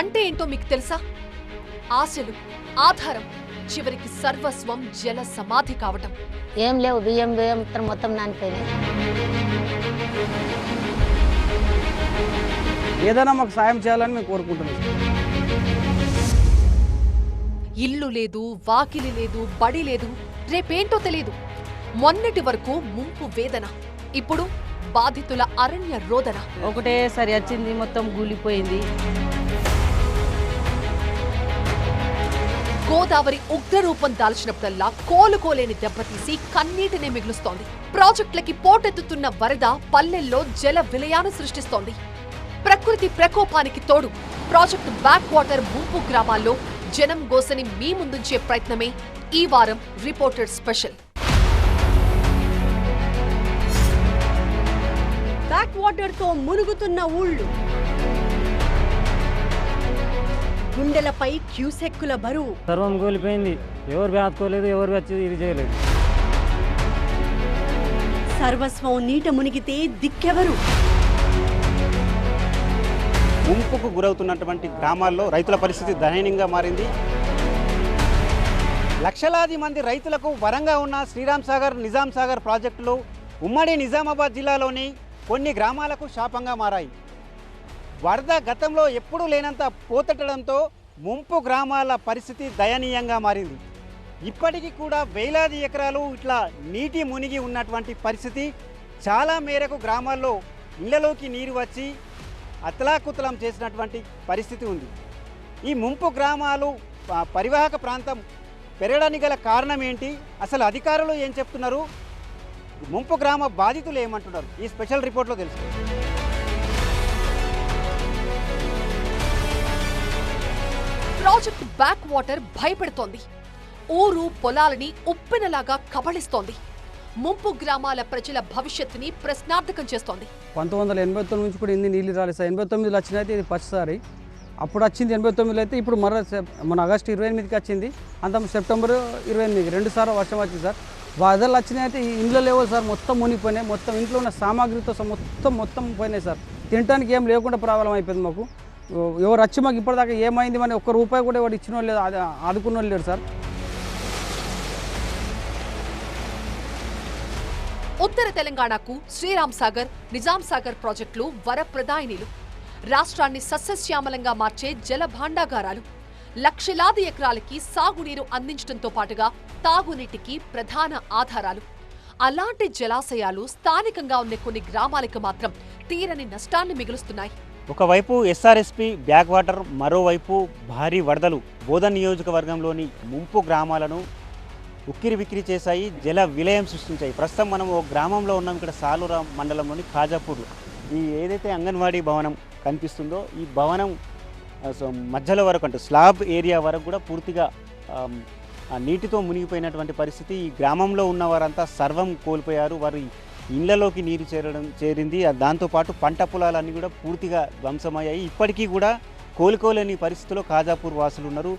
అంటే ఏంటో మీకు తెలుసా? ఆశలు ఆధారం చివరికి సర్వస్వం జల సమాధి కావటం. ఏం లేవు బియ్యం బియ్యం మొత్తం నానిపోయినాయి. ఏదైనా మాకు సాయం చేయాలని మేము కోరుకుంటున్నాం. ఇల్లు లేదు వాకిలి లేదు బడి లేదు రేపేంటో తెలియదు మొన్నటి వరకు ముంపు వేదన ఇప్పుడు బాధితుల అరణ్య రోదన. ఒకటేసారి వచ్చింది మొత్తం కూలిపోయింది గోదావరి ఉగ్రరూపం దాల్చినప్పుడల్లా కోలుకోలేని దెబ్బతీసి కన్నీటినే మిగులుస్తోంది. ప్రాజెక్టులకి పోటెత్తుతున్న వరద పల్లెల్లో జల విలయాన్ని సృష్టిస్తోంది. ప్రకృతి ప్రకోపానికి తోడు ప్రాజెక్టు బ్యాక్ వాటర్ ముంపు గ్రామాల్లో జనం గోసని మీ ముందుంచే ప్రయత్నమే. ఈ వారం రిపోర్టర్ స్పెషల్. బ్యాక్ వాటర్తో మునుగుతున్న ఊళ్ళు. గుండెలపై క్యూసెక్కుల బరువు. సర్వం కూలిపోయింది. ఎవరు బ్యాతుకోలేదు ఎవరు ఇది చేయలేదు. సర్వస్వం నీట మునిగితే దిక్కెవరు? ముంపుకు గురవుతున్నటువంటి గ్రామాల్లో రైతుల పరిస్థితి దయనీయంగా మారింది. లక్షలాది మంది రైతులకు వరంగా ఉన్న శ్రీరామ్ సాగర్ నిజాం సాగర్ ప్రాజెక్టులు ఉమ్మడి నిజామాబాద్ జిల్లాలోని కొన్ని గ్రామాలకు శాపంగా మారాయి. వరద గతంలో ఎప్పుడూ లేనంత పోతెట్టడంతో ముంపు గ్రామాల పరిస్థితి దయనీయంగా మారింది. ఇప్పటికీ కూడా వేలాది ఎకరాలు ఇట్లా నీటి మునిగి ఉన్నటువంటి పరిస్థితి. చాలా మేరకు గ్రామాల్లో ఇళ్ళలోకి నీరు వచ్చి అతలాకుతలం చేసినటువంటి పరిస్థితి ఉంది. ఈ ముంపు గ్రామాలు పరివాహక ప్రాంతం పెరగడానికి గల కారణం ఏంటి? అసలు అధికారులు ఏం చెప్తున్నారు? ముంపు గ్రామ బాధితులు ఏమంటున్నారు? ఈ స్పెషల్ రిపోర్ట్లో తెలుసు ప్రాజెక్ట్ బ్యాక్ వాటర్ భయపెడుతోంది. ఊరు పొలాలని ఉప్పెనలాగా కబళిస్తోంది. ముంపు గ్రామాల ప్రజల భవిష్యత్తుని ప్రశ్నార్థకం చేస్తోంది. పంతొమ్మిది వందల ఎనభై తొమ్మిది నుంచి కూడా ఇన్ని నీళ్ళు రాలేదు సార్. ఎనభై తొమ్మిదిలో వచ్చిన అయితే ఇది ఫస్ట్సారి అప్పుడు వచ్చింది ఎనభై తొమ్మిదిలో అయితే ఇప్పుడు మరో సెప్- మన ఆగస్టు ఇరవై ఎనిమిదికి వచ్చింది. అంత సెప్టెంబర్ ఇరవై ఎనిమిది రెండు సార్లు వర్షం వచ్చింది సార్. వరదలు వచ్చినాయి అయితే ఈ లేవు సార్ మొత్తం మునిగిపోయినాయి. మొత్తం ఇంట్లో ఉన్న సామాగ్రితో మొత్తం మొత్తం పోయినాయి సార్. తినడానికి ఏం లేకుండా ప్రాబ్లం అయిపోయింది మాకు. ఎవరు వచ్చి మాకు ఇప్పటిదాకా ఏమైంది మన ఒక్క రూపాయి కూడా ఎవరు ఇచ్చిన వాళ్ళు లేదు ఆదుకున్న వాళ్ళు లేరు సార్. ఉత్తర తెలంగాణకు శ్రీరామ్ సాగర్ నిజాం సాగర్ ప్రాజెక్టులు వరప్రదాయినిలు. రాష్ట్రాన్ని సస్యశ్యామలంగా మార్చే జల భాండాగారాలు. లక్షలాది ఎకరాలకి సాగునీరు అందించడంతో పాటుగా తాగునీటికి ప్రధాన ఆధారాలు. అలాంటి జలాశయాలు స్థానికంగా ఉన్న కొన్ని గ్రామాలకు మాత్రం తీరని నష్టాన్ని మిగులుస్తున్నాయి. ఒకవైపు ఎస్ఆర్ఎస్పీ బ్యాక్ వాటర్ మరోవైపు భారీ వరదలు బోధన్ నియోజకవర్గంలోని ముంపు గ్రామాలను ఉక్కిరి బిక్కిరి చేశాయి జల విలయం సృష్టించాయి. ప్రస్తుతం మనం ఒక గ్రామంలో ఉన్నాం ఇక్కడ సాలూరా మండలంలోని ఖాజాపూర్ ఈ ఏదైతే అంగన్వాడీ భవనం కనిపిస్తుందో ఈ భవనం సో మధ్యలో వరకు అంటే స్లాబ్ ఏరియా వరకు కూడా పూర్తిగా నీటితో మునిగిపోయినటువంటి పరిస్థితి. ఈ గ్రామంలో ఉన్న వారంతా సర్వం కోల్పోయారు. వారి ఇళ్ళలోకి నీరు చేరడం చేరింది. దాంతోపాటు పంట పొలాలన్నీ కూడా పూర్తిగా ధ్వంసమయ్యాయి. ఇప్పటికీ కూడా కోలుకోలేని పరిస్థితిలో ఖాజాపూర్ వాసులు ఉన్నారు.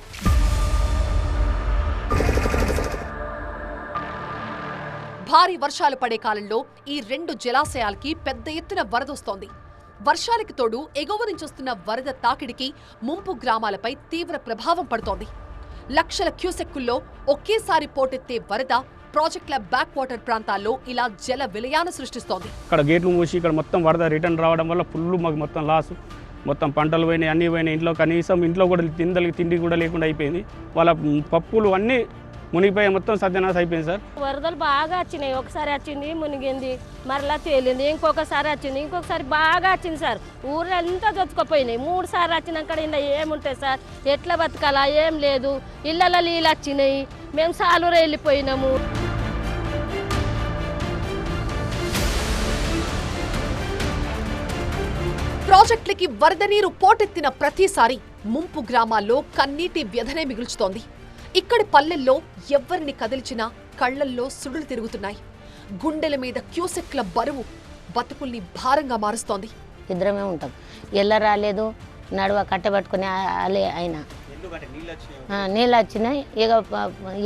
భారీ వర్షాలు పడే కాలంలో ఈ రెండు జలాశయాలకి పెద్ద ఎత్తున వరదొస్తోంది వర్షాలకి తోడు ఎగువ నుంచి వస్తున్న వరద తాకిడికి ముంపు గ్రామాలపై తీవ్ర ప్రభావం పడుతోంది. లక్షల క్యూసెక్కుల్లో ఒకేసారి పోటెత్తే వరద ప్రాజెక్టుల బ్యాక్ వాటర్ ప్రాంతాల్లో ఇలా జల విలయాన్ని సృష్టిస్తోంది. ఇక్కడ గేట్లు మూసి ఇక్కడ మొత్తం వరద రిటర్న్ రావడం వల్ల ఫుల్ మాకు మొత్తం లాస్. మొత్తం పంటలు పోయినాయి అన్నీ పోయినాయి. ఇంట్లో కనీసం ఇంట్లో కూడా తిందలకి తిండి కూడా లేకుండా అయిపోయింది. వాళ్ళ పప్పులు అన్నీ మునిగిపోయి మొత్తం సత్యనాశ అయిపోయింది సార్. వరదలు బాగా వచ్చినాయి. ఒకసారి వచ్చింది మునిగింది మరలా తేలింది ఇంకొకసారి వచ్చింది ఇంకొకసారి బాగా వచ్చింది సార్. ఊరంతా దొచ్చుకుపోయినాయి. మూడు సార్లు వచ్చినాక ఇలా ఏముంటాయి సార్? ఎట్లా బతకాలా? ఏం లేదు. ఇళ్ళలో నీళ్ళు వచ్చినాయి. మేము సాలూరు వెళ్ళిపోయినాము. ప్రాజెక్టులకి వరద నీరు పోటెత్తిన ప్రతిసారి ముంపు గ్రామాల్లో కన్నీటి వ్యధనే మిగుల్చుతోంది. ఇక్కడి పల్లెల్లో ఎవ్వరిని కదిల్చినా కళ్ళల్లో సుడులు తిరుగుతున్నాయి. గుండెల మీద క్యూసెక్ల బరువు బతుకుల్ని భారంగా మారుస్తోంది. ఇద్దరమే ఉంటాం. ఎల్ల రాలేదు నడువ కట్టబెట్టుకుని అలే అయినా. నీళ్ళు వచ్చినాయి. ఇక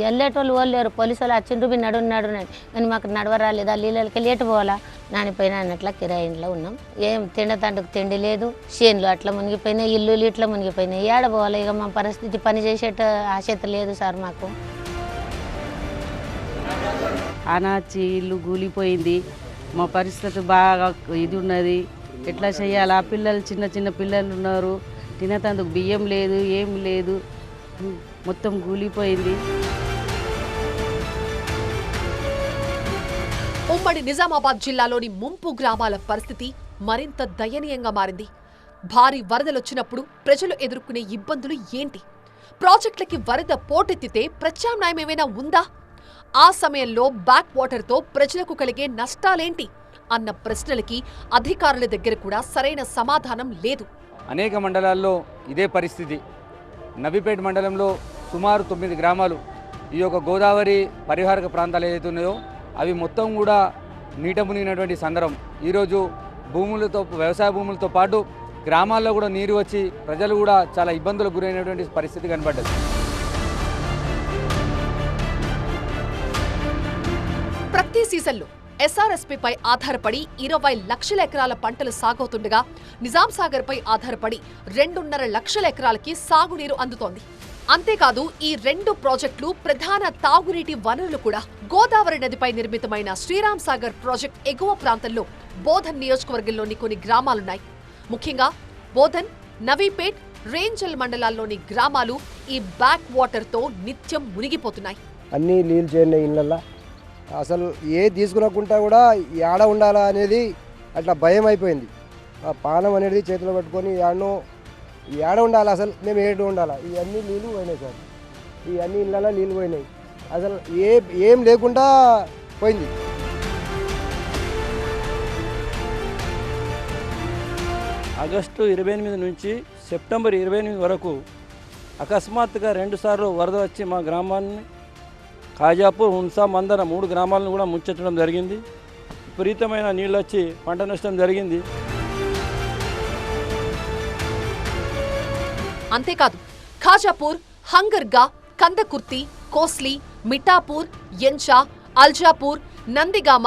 వెళ్ళేటోళ్ళు వాళ్ళు లేరు. పోలీసు వాళ్ళు వచ్చిండ్రు మీరు నడు నడు. కానీ మాకు నడవ రాలేదు? ఆ నీళ్ళకి ఎటు పోవాలా? నానిపోయిన అన్నట్ల కిరాయి ఇంట్లో ఉన్నాం. ఏం తిండతండుకు తిండి లేదు. చేనులు అట్లా మునిగిపోయినాయి ఇల్లులు ఇట్లా మునిగిపోయినాయి. ఏడ పోవాలి? ఇక మా పరిస్థితి పని చేసేట ఆశత లేదు సార్ మాకు. అనాచి ఇల్లు కూలిపోయింది. మా పరిస్థితి బాగా ఇది ఉన్నది. ఎట్లా చేయాలి? ఆ పిల్లలు చిన్న చిన్న పిల్లలు ఉన్నారు. తినేటందుకు బియ్యం లేదు ఏం లేదు. మొత్తం కూలిపోయింది. ఉమ్మడి నిజామాబాద్ జిల్లాలోని ముంపు గ్రామాల పరిస్థితి మరింత దయనీయంగా మారింది. భారీ వరదలొచ్చినప్పుడు ప్రజలు ఎదుర్కొనే ఇబ్బందులు ఏంటి? ప్రాజెక్టులకి వరద పోటెత్తితే ప్రత్యామ్నాయం ఏమైనా ఉందా? ఆ సమయంలో బ్యాక్ వాటర్తో ప్రజలకు కలిగే నష్టాలేంటి? అన్న ప్రశ్నలకి అధికారుల దగ్గర కూడా సరైన సమాధానం లేదు. అనేక మండలాల్లో ఇదే పరిస్థితి. నబిపేట మండలంలో సుమారు తొమ్మిది గ్రామాలు ఈ యొక్క గోదావరి పరిహారక ప్రాంతాలు ఏదైతే ఉన్నాయో అవి మొత్తం కూడా నీట మునిగినటువంటి సందర్భం. ఈరోజు భూములతో వ్యవసాయ భూములతో పాటు గ్రామాల్లో కూడా నీరు వచ్చి ప్రజలు కూడా చాలా ఇబ్బందులకు గురైనటువంటి పరిస్థితి కనబడ్డది. ప్రతి సీజన్లో ఎస్ఆర్ఎస్పీపై ఆధారపడి ఇరవై లక్షల ఎకరాల పంటలు సాగవుతుండగా నిజాం సాగర్పై ఆధారపడి రెండున్నర లక్షల ఎకరాలకి సాగునీరు అందుతోంది. అంతేకాదు ఈ రెండు ప్రాజెక్టులు ప్రధాన తాగునీటి వనరులు కూడా గోదావరి నదిపై నిర్మితమైన శ్రీరామ్ సాగర్ ప్రాజెక్ట్ ఎగువ ప్రాంతంలో బోధన్ నియోజకవర్గంలోని కొన్ని గ్రామాలున్నాయి. ముఖ్యంగా బోధన్ నవీపేట్ రేంజల్ మండలాల్లోని గ్రామాలు ఈ బ్యాక్ వాటర్తో నిత్యం మునిగిపోతున్నాయి. అన్ని నీళ్ళు చేరిన ఇళ్ళల్లో అసలు ఏ తీసుకురాకుండా కూడా ఏడ ఉండాలా అనేది అట్లా భయం అయిపోయింది. ఆ పానం అనేది చేతిలో పట్టుకొని ఏడనో ఏడ ఉండాలి అసలు మేము ఏడు ఉండాలా? ఇవన్నీ నీళ్ళు పోయినాయి సార్. ఇవన్నీ ఇళ్ళలో నీళ్ళు పోయినాయి. అసలు ఏ ఏం లేకుండా పోయింది. ఆగస్టు ఇరవై ఎనిమిది నుంచి సెప్టెంబర్ ఇరవై ఎనిమిది వరకు అకస్మాత్తుగా రెండుసార్లు వరద వచ్చి మా గ్రామాన్ని హాజాపూర్ హున్సా మందర మూడు గ్రామాలను కూడా ముంచెత్తడం జరిగింది. విపరీతమైన నీళ్ళు వచ్చి పంట నష్టం జరిగింది. అంతేకాదు ఖాజాపూర్ హంగర్గా కందకుర్తి కోస్లీ మిఠాపూర్ ఎంచా అల్జాపూర్ నందిగామ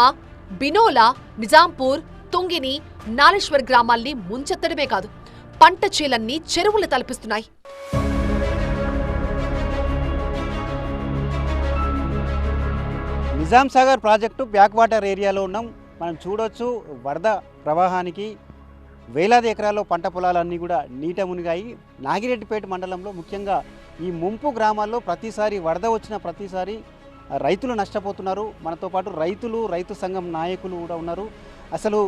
బినోలా నిజాంపూర్ తుంగిని నాలేశ్వర్ గ్రామాల్ని ముంచెత్తడమే కాదు పంట చేలన్నీ చెరువులు తలపిస్తున్నాయి. Nizam Sagar project back water ఏరియాలో ఉన్నాం. మనం చూడొచ్చు వరద ప్రవాహానికి వేలాది ఎకరాల్లో పంట పొలాలన్నీ కూడా నీట మునిగాయి. నాగిరెడ్డిపేట మండలంలో ముఖ్యంగా ఈ ముంపు గ్రామాల్లో ప్రతిసారి వరద వచ్చిన ప్రతిసారి రైతులు నష్టపోతున్నారు. మనతో పాటు రైతులు రైతు సంఘం నాయకులు కూడా ఉన్నారు. అసలు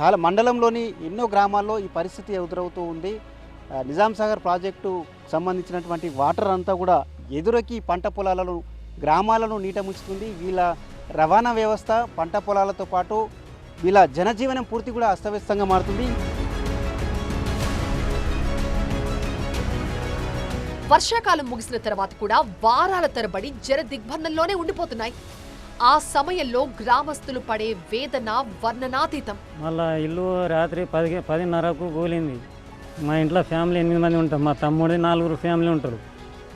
చాలా మండలంలోని ఎన్నో గ్రామాల్లో ఈ పరిస్థితి ఎదురవుతూ ఉంది. నిజాంసాగర్ నిజాం సాగర్ ప్రాజెక్టు సంబంధించినటువంటి వాటర్ అంతా కూడా ఎదురకి పంట పొలాలను గ్రామాలను నీట ముంచుతుంది. వీళ్ళ రవాణా వ్యవస్థ పంట పొలాలతో పాటు వీళ్ళ జనజీవనం పూర్తి కూడా అస్తవ్యస్తంగా మారుతుంది. వర్షాకాలం ముగిసిన తర్వాత కూడా వారాల తరబడి జల దిగ్బంధంలోనే ఉండిపోతున్నాయి. ఆ సమయంలో గ్రామస్తులు పడే వేదన వర్ణనాతీతం. మళ్ళా ఇల్లు రాత్రి పది పదిన్నరకు కూలింది. మా ఇంట్లో ఫ్యామిలీ ఎనిమిది మంది ఉంటాం మా తమ్ముడి నాలుగురు ఫ్యామిలీ ఉంటారు.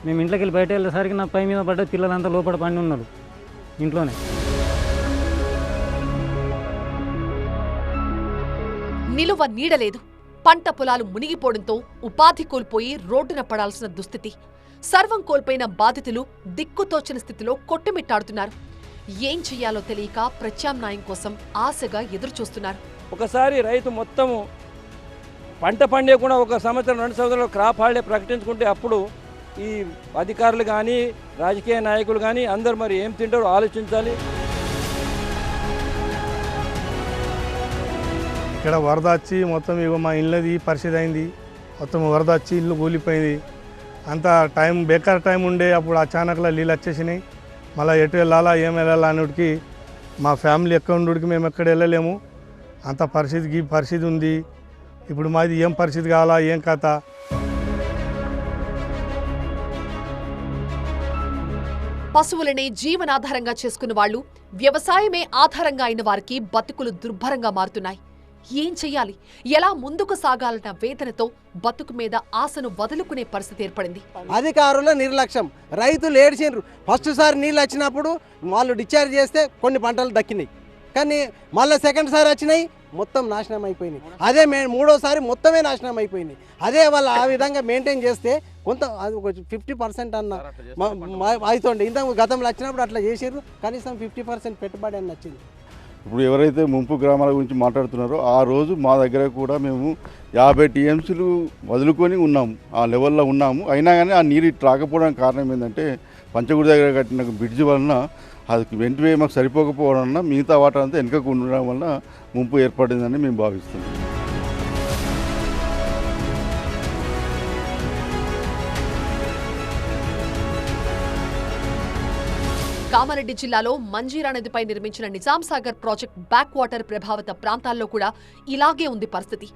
మేము ఇంట్లోకి వెళ్ళి బయట వెళ్ళేసరికి నా పై మీద పడ్డ పిల్లలంతా లోపల పండి ఉన్నారు. ఇంట్లోనే. నిలువ నీడలేదు పంట పొలాలు మునిగిపోవడంతో ఉపాధి కోల్పోయి రోడ్డున పడాల్సిన దుస్థితి. సర్వం కోల్పోయిన బాధితులు దిక్కుతోచని స్థితిలో కొట్టుమిట్టాడుతున్నారు. ఏం చెయ్యాలో తెలియక ప్రత్యామ్నాయం కోసం ఆశగా ఎదురుచూస్తున్నారు. ఒకసారి రైతు మొత్తము పంట పండేయకుండా ఒక సంవత్సరం రెండు సంవత్సరాలు క్రాప్ హాలిడే ప్రకటించుకుంటే అప్పుడు ఈ అధికారులు కానీ రాజకీయ నాయకులు కానీ అందరు మరి ఏం తింటారో ఆలోచించాలి. ఇక్కడ వరద వచ్చి మొత్తం ఇగో మా ఇళ్ళది పరిస్థితి అయింది మొత్తం వరద వచ్చి ఇల్లు కూలిపోయింది. అంత టైం బేకార్ టైం ఉండే అప్పుడు అచానకలా నీళ్ళు వచ్చేసినాయి. మళ్ళీ ఎటు వెళ్ళాలా ఏం వెళ్ళాలా అన్నిటికి మా ఫ్యామిలీ ఎక్కడ ఉండుడికి మేము ఎక్కడ వెళ్ళలేము. అంత పరిస్థితికి పరిస్థితి ఉంది. ఇప్పుడు మాది ఏం పరిస్థితి కావాలా ఏం కథ? పశువులనే జీవనాధారంగా చేసుకున్న వాళ్ళు వ్యవసాయమే ఆధారంగా అయిన వారికి బతుకులు దుర్భరంగా మారుతున్నాయి. ఏం చెయ్యాలి? ఎలా ముందుకు సాగాలన్న వేదనతో బతుకు మీద ఆశను వదులుకునే పరిస్థితి ఏర్పడింది. అధికారుల నిర్లక్ష్యం. రైతులు ఏడ్చిండ్రు ఫస్ట్ సారి నీళ్ళు వచ్చినప్పుడు వాళ్ళు డిశ్చార్జ్ చేస్తే కొన్ని పంటలు దక్కినాయి. కానీ మళ్ళీ సెకండ్ సారి వచ్చినాయి మొత్తం నాశనం అయిపోయినాయి. అదే మే మూడోసారి మొత్తమే నాశనం అయిపోయింది అదే వాళ్ళు ఆ విధంగా మెయింటైన్ చేస్తే కొంత అది ఒక ఫిఫ్టీ పర్సెంట్ అన్న అవుతుండే ఇంత గతంలో వచ్చినప్పుడు అట్లా చేసారు కనీసం ఫిఫ్టీ పర్సెంట్ పెట్టుబడి అని వచ్చింది ఇప్పుడు ఎవరైతే ముంపు గ్రామాల గురించి మాట్లాడుతున్నారో ఆ రోజు మా దగ్గర కూడా మేము యాభై టీఎంసీలు వదులుకొని ఉన్నాము ఆ లెవెల్లో ఉన్నాము. అయినా కానీ ఆ నీరు రాకపోవడానికి కారణం ఏంటంటే పంచగుడి దగ్గర కట్టిన బ్రిడ్జ్ వలన అది వెంటనే మాకు సరిపోకపోవడం వలన మిగతా వాటర్ అంతా వెనుకకు ఉండడం వలన ముంపు ఏర్పడిందని మేము భావిస్తున్నాం. కామారెడ్డి జిల్లాలో మంజీరా నదిపై నిర్మించిన Nizam Sagar project back water ప్రభావిత ప్రాంతాల్లో కూడా ఇలాగే ఉంది పరిస్థితి.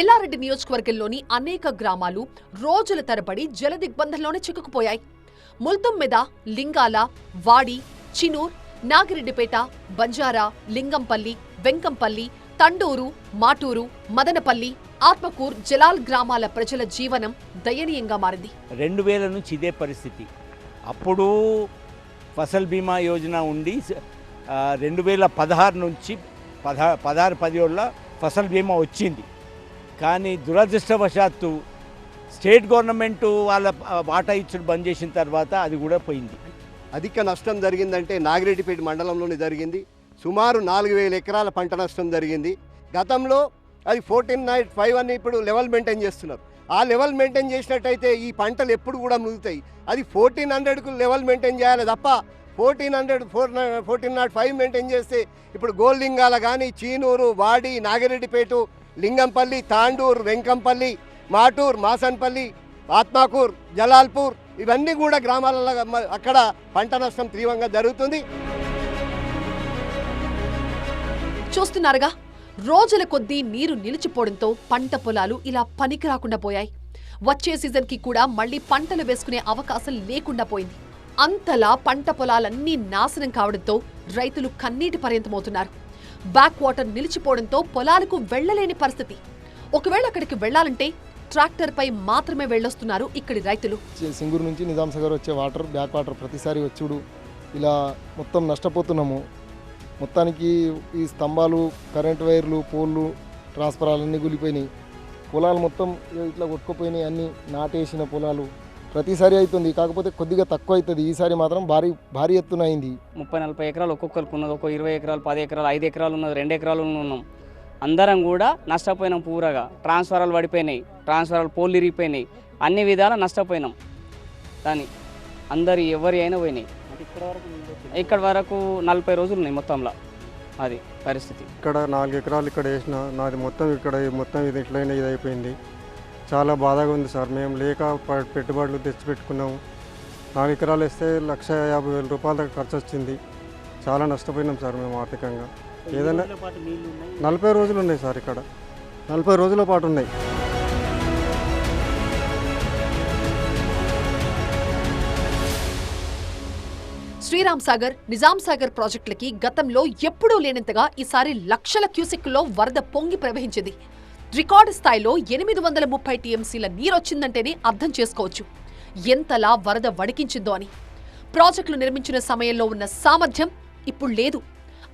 ఎల్లారెడ్డి నియోజకవర్గంలోని అనేక గ్రామాలు రోజుల తరబడి జల దిగ్బంధంలోనే చిక్కుకుపోయాయి. ముల్తుమ్మెద లింగాల వాడి చినూర్ నాగిరెడ్డిపేట బంజారా లింగంపల్లి వెంకంపల్లి తండూరు మాటూరు మదనపల్లి ఆత్మకూర్ జలాల్ గ్రామాల ప్రజల జీవనం దయనీయంగా మారింది. రెండు వేల నుంచి ఇదే పరిస్థితి. అప్పుడు ఫసల్ బీమా యోజన ఉండి రెండు వేల పదహారు నుంచి పదహా పదహారు పదిహేడులో ఫసల్ బీమా వచ్చింది. కానీ దురదృష్టవశాత్తు స్టేట్ గవర్నమెంట్ వాళ్ళ వాటా ఇచ్చుడు బంద్ చేసిన తర్వాత అది కూడా పోయింది. అధిక నష్టం జరిగిందంటే నాగిరెడ్డిపేట మండలంలోనే జరిగింది. సుమారు నాలుగు వేల ఎకరాల పంట నష్టం జరిగింది. గతంలో అది ఫోర్టీన్ నైట్ ఫైవ్ అని ఇప్పుడు లెవెల్ మెయింటైన్ చేస్తున్నారు. ఆ లెవెల్ మెయింటైన్ చేసినట్టయితే ఈ పంటలు ఎప్పుడు కూడా ముగుతాయి అది ఫోర్టీన్ హండ్రెడ్కు లెవెల్ మెయింటైన్ చేయాలి తప్ప fourteen hundred four fourteen naught five maintain చేస్తే ఇప్పుడు గోల్లింగాల కానీ చీనూరు వాడి నాగిరెడ్డిపేట లింగంపల్లి తాండూరు వెంకంపల్లి మాటూర్ మాసన్పల్లి ఆత్మాకూర్ జలాల్పూర్ ఇవన్నీ కూడా గ్రామాలలో అక్కడ పంట నష్టం తీవ్రంగా జరుగుతుంది. చూస్తున్నారుగా రోజుల కొద్దీ నీరు నిలిచిపోవడంతో పంట పొలాలు ఇలా పనికి రాకుండా పోయాయి. వచ్చే సీజన్కి కూడా మళ్ళీ పంటలు వేసుకునే అవకాశం లేకుండా పోయింది. అంతలా పంట పొలాలన్నీ నాశనం కావడంతో రైతులు కన్నీటి పర్యంతమవుతున్నారు. బ్యాక్ వాటర్ నిలిచిపోవడంతో పొలాలకు వెళ్ళలేని పరిస్థితి. ఒకవేళ అక్కడికి వెళ్ళాలంటే ట్రాక్టర్ పై మాత్రమే వెళ్ళొస్తున్నారు ఇక్కడి రైతులు. సింగూరు నుంచి నిజాం సాగర్ వచ్చే వాటర్ బ్యాక్ వాటర్ ప్రతిసారి వచ్చుడు. ఇలా మొత్తం నష్టపోతున్నాము. మొత్తానికి ఈ స్తంభాలు కరెంట్ వైర్లు పోల్లు ట్రాన్స్ఫరాలు అన్నీ కూలిపోయినాయి. పొలాలు మొత్తం ఇట్లా కొట్టుకుపోయినాయి అన్నీ నాటేసిన పొలాలు. ప్రతిసారి అవుతుంది కాకపోతే కొద్దిగా తక్కువ అవుతుంది ఈసారి మాత్రం భారీ భారీ ఎత్తున అయింది. ముప్పై నలభై ఎకరాలు ఒక్కొక్కరికి ఉన్నది. ఒక ఇరవై ఎకరాలు పది ఎకరాలు ఐదు ఎకరాలు ఉన్నది రెండు ఎకరాలు ఉన్నాం అందరం కూడా నష్టపోయినాం పూరగా. ట్రాన్స్ఫరాలు పడిపోయినాయి. ట్రాన్స్ఫరాలు పోల్లు ఇరిగిపోయినాయి. అన్ని విధాలా నష్టపోయినాం. దాని అందరి ఎవరి అయినా పోయినాయి. ఇక్కడ వరకు నలభై రోజులు ఉన్నాయి మొత్తంలో. అది పరిస్థితి. ఇక్కడ నాలుగు ఎకరాలు ఇక్కడ వేసిన నాది మొత్తం ఇక్కడ మొత్తం ఇది ఇట్లయినా ఇది అయిపోయింది. చాలా బాధగా ఉంది సార్. మేము లేక ప- పెట్టుబడులు తెచ్చి పెట్టుకున్నాము నాలుగు ఎకరాలు వేస్తే లక్ష యాభై వేల రూపాయల దాకా ఖర్చు వచ్చింది. చాలా నష్టపోయినాం సార్ మేము ఆర్థికంగా. ఏదైనా నలభై రోజులు ఉన్నాయి సార్ ఇక్కడ. నలభై రోజుల పాటు ఉన్నాయి. శ్రీరామ్ సాగర్ నిజాం సాగర్ ప్రాజెక్టులకి గతంలో ఎప్పుడూ లేనంతగా ఈసారి లక్షల క్యూసెక్కుల్లో వరద పొంగి ప్రవహించింది. రికార్డు స్థాయిలో ఎనిమిది వందల ముప్పై టీఎంసీల నీరొచ్చిందంటేనే అర్థం చేసుకోవచ్చు. ఎంతలా వరద వడికించిందో అని. ప్రాజెక్టులు నిర్మించిన సమయంలో ఉన్న సామర్థ్యం ఇప్పుడు లేదు.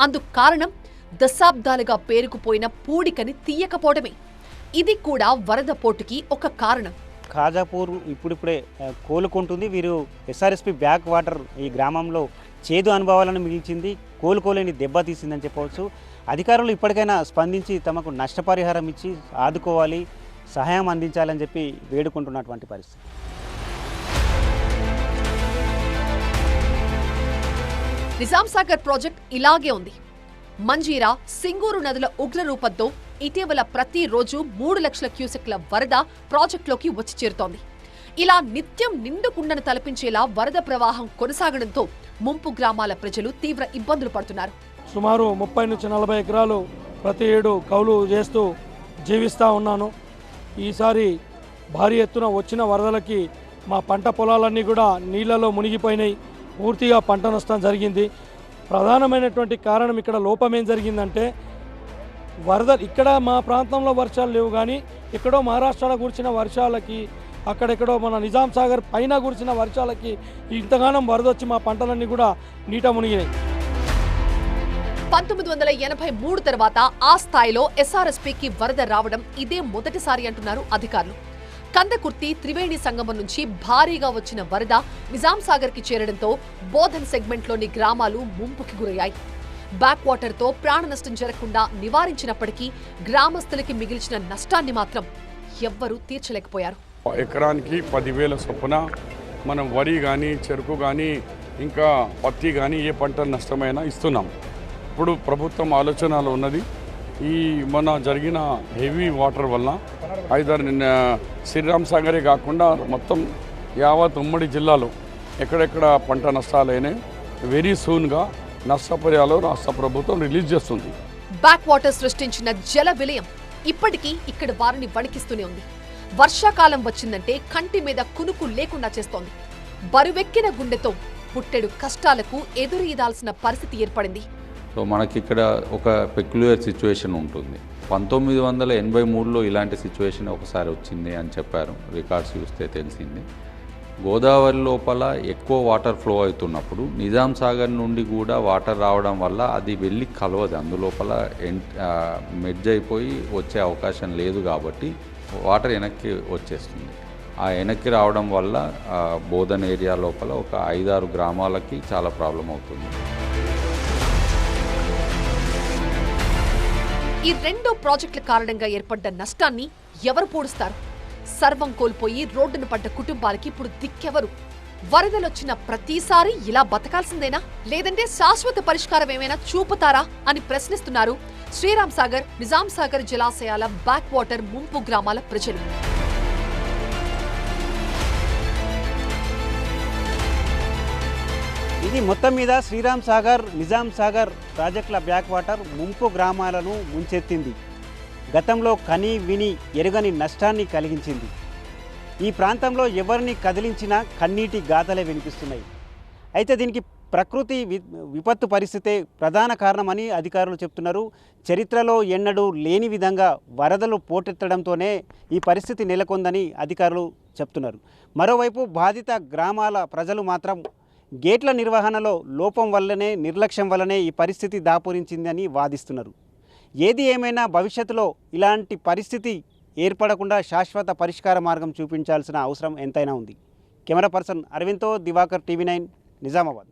అందుకు కారణం దశాబ్దాలుగా పేరుకుపోయిన పూడికని తీయకపోవడమే. ఇది కూడా వరద పోటుకి ఒక కారణం. ఖాజాపూర్ ఇప్పుడిప్పుడే కోలుకుంటుంది. వీరు ఎస్ఆర్ఎస్పి బ్యాక్ వాటర్ ఈ గ్రామంలో చేదు అనుభవాలను మిగిల్చింది కోలుకోలేని దెబ్బతీసిందని చెప్పవచ్చు. అధికారులు ఇప్పటికైనా స్పందించి తమకు నష్టపరిహారం ఇచ్చి ఆదుకోవాలి సహాయం అందించాలని చెప్పి వేడుకుంటున్నటువంటి పరిస్థితి. నిజాం సాగర్ ప్రాజెక్ట్ ఇలాగే ఉంది. మంజీరా సింగూరు నదుల ఉగ్ర రూపంతో ఇటీవల ప్రతిరోజు మూడు లక్షల క్యూసెక్ల వరద ప్రాజెక్టులోకి వచ్చి చేరుతోంది. ఇలా నిత్యం నిండుకుండను తలపించేలా వరద ప్రవాహం కొనసాగడంతో ముంపు గ్రామాల ప్రజలు తీవ్ర ఇబ్బందులు పడుతున్నారు. సుమారు ముప్పై నుంచి నలభై ఎకరాలు ప్రతి ఏడు కౌలు చేస్తూ జీవిస్తూ ఉన్నాను. ఈసారి భారీ ఎత్తున వచ్చిన వరదలకి మా పంట పొలాలన్నీ కూడా నీళ్ళలో మునిగిపోయినాయి. పూర్తిగా పంట నష్టం జరిగింది. ప్రధానమైనటువంటి కారణం ఇక్కడ లోపం ఏం జరిగిందంటే వరద ఇక్కడ మా ప్రాంతంలో వర్షాలు లేవు కానీ ఎక్కడో మహారాష్ట్రలో కురిసిన వర్షాలకి అక్కడెక్కడో మన నిజాం సాగర్ పైన కురిసిన వర్షాలకి ఇంతగానం వరద వచ్చి మా పంటలన్నీ కూడా నీట మునిగినాయి. పంతొమ్మిది వందల ఎనభై మూడు తర్వాత ఆ స్థాయిలో ఎస్ఆర్ఎస్పీకి వరద రావడం ఇదే మొదటిసారి అంటున్నారు అధికారులు. కందకుర్తి త్రివేణి సంగమం నుంచి భారీగా వచ్చిన వరద నిజాం సాగర్కి చేరడంతో బోధన్ సెగ్మెంట్లోని గ్రామాలు ముంపుకి గురయ్యాయి. బ్యాక్ వాటర్తో ప్రాణ నష్టం జరగకుండా నివారించినప్పటికీ గ్రామస్తులకి మిగిల్చిన నష్టాన్ని మాత్రం ఎవ్వరూ తీర్చలేకపోయారు. ఎకరానికి పదివేల చొప్పున మనం వరి కానీ చెరుకు కానీ ఇంకా పత్తి కానీ ఏ పంట నష్టమైనా ఇస్తున్నాం. ఇప్పుడు ప్రభుత్వం ఆలోచనలో ఉన్నది ఈ మొన్న జరిగిన హెవీ వాటర్ వల్ల ఐదారు నిన్న శ్రీరామ్ సాగరే కాకుండా మొత్తం యావత్ ఉమ్మడి జిల్లాలో ఎక్కడెక్కడ పంట నష్టాలైనాయి వెరీ సూన్గా నష్టపరిహారాలు రాష్ట్ర ప్రభుత్వం రిలీజ్ చేస్తుంది. బ్యాక్ వాటర్ సృష్టించిన జల విలయం ఇప్పటికీ ఇక్కడ వారిని వణికిస్తూనే ఉంది. వర్షాకాలం వచ్చిందంటే కంటి మీద కునుకు లేకుండా చేస్తోంది. బరువెక్కిన గుండెతో పుట్టెడు కష్టాలకు ఎదురీదాల్సిన పరిస్థితి ఏర్పడింది. సో మనకి ఇక్కడ ఒక పెక్యులర్ సిచ్యువేషన్ ఉంటుంది. పంతొమ్మిది వందల ఎనభై మూడులో ఇలాంటి సిచ్యువేషన్ ఒకసారి వచ్చింది అని చెప్పారు. రికార్డ్స్ చూస్తే తెలిసింది. గోదావరి లోపల ఎక్కువ వాటర్ ఫ్లో అవుతున్నప్పుడు నిజాం సాగర్ నుండి కూడా వాటర్ రావడం వల్ల అది వెళ్ళి కలవదు. అందులోపల ఎన్ మెడ్జ్ అయిపోయి వచ్చే అవకాశం లేదు కాబట్టి వాటర్ వెనక్కి వచ్చేస్తుంది. ఆ వెనక్కి రావడం వల్ల బోధన్ ఏరియా లోపల ఒక ఐదారు గ్రామాలకి చాలా ప్రాబ్లం అవుతుంది. ఈ రెండు ప్రాజెక్టుల కారణంగా ఏర్పడ్డ నష్టాన్ని ఎవరు పూడుస్తారు? సర్వం కోల్పోయి రోడ్డున పడ్డ కుటుంబాలకి ఇప్పుడు దిక్కెవరు? వరదలొచ్చిన ప్రతిసారి ఇలా బతకాల్సిందేనా? లేదంటే శాశ్వత పరిష్కారం ఏమైనా చూపుతారా అని ప్రశ్నిస్తున్నారు శ్రీరామ్ సాగర్ నిజాం సాగర్ జలాశయాల బ్యాక్ వాటర్ ముంపు గ్రామాల ప్రజలు. ఇది మొత్తం మీద శ్రీరామ్ సాగర్ నిజాం సాగర్ ప్రాజెక్టుల బ్యాక్ వాటర్ ముంపు గ్రామాలను ముంచెత్తింది. గతంలో కని విని ఎరుగని నష్టాన్ని కలిగించింది. ఈ ప్రాంతంలో ఎవరిని కదిలించినా కన్నీటి గాథలే వినిపిస్తున్నాయి. అయితే దీనికి ప్రకృతి వి విపత్తు పరిస్థితే ప్రధాన కారణమని అధికారులు చెప్తున్నారు. చరిత్రలో ఎన్నడూ లేని విధంగా వరదలు పోటెత్తడంతోనే ఈ పరిస్థితి నెలకొందని అధికారులు చెప్తున్నారు. మరోవైపు బాధిత గ్రామాల ప్రజలు మాత్రం గేట్ల నిర్వహణలో లోపం వల్లనే నిర్లక్ష్యం వల్లనే ఈ పరిస్థితి దాపురించిందని వాదిస్తున్నారు. ఏది ఏమైనా భవిష్యత్తులో ఇలాంటి పరిస్థితి ఏర్పడకుండా శాశ్వత పరిష్కార మార్గం చూపించాల్సిన అవసరం ఎంతైనా ఉంది. కెమెరా పర్సన్ అరవింద్తో దివాకర్ టీవీ నైన్ నిజామాబాద్.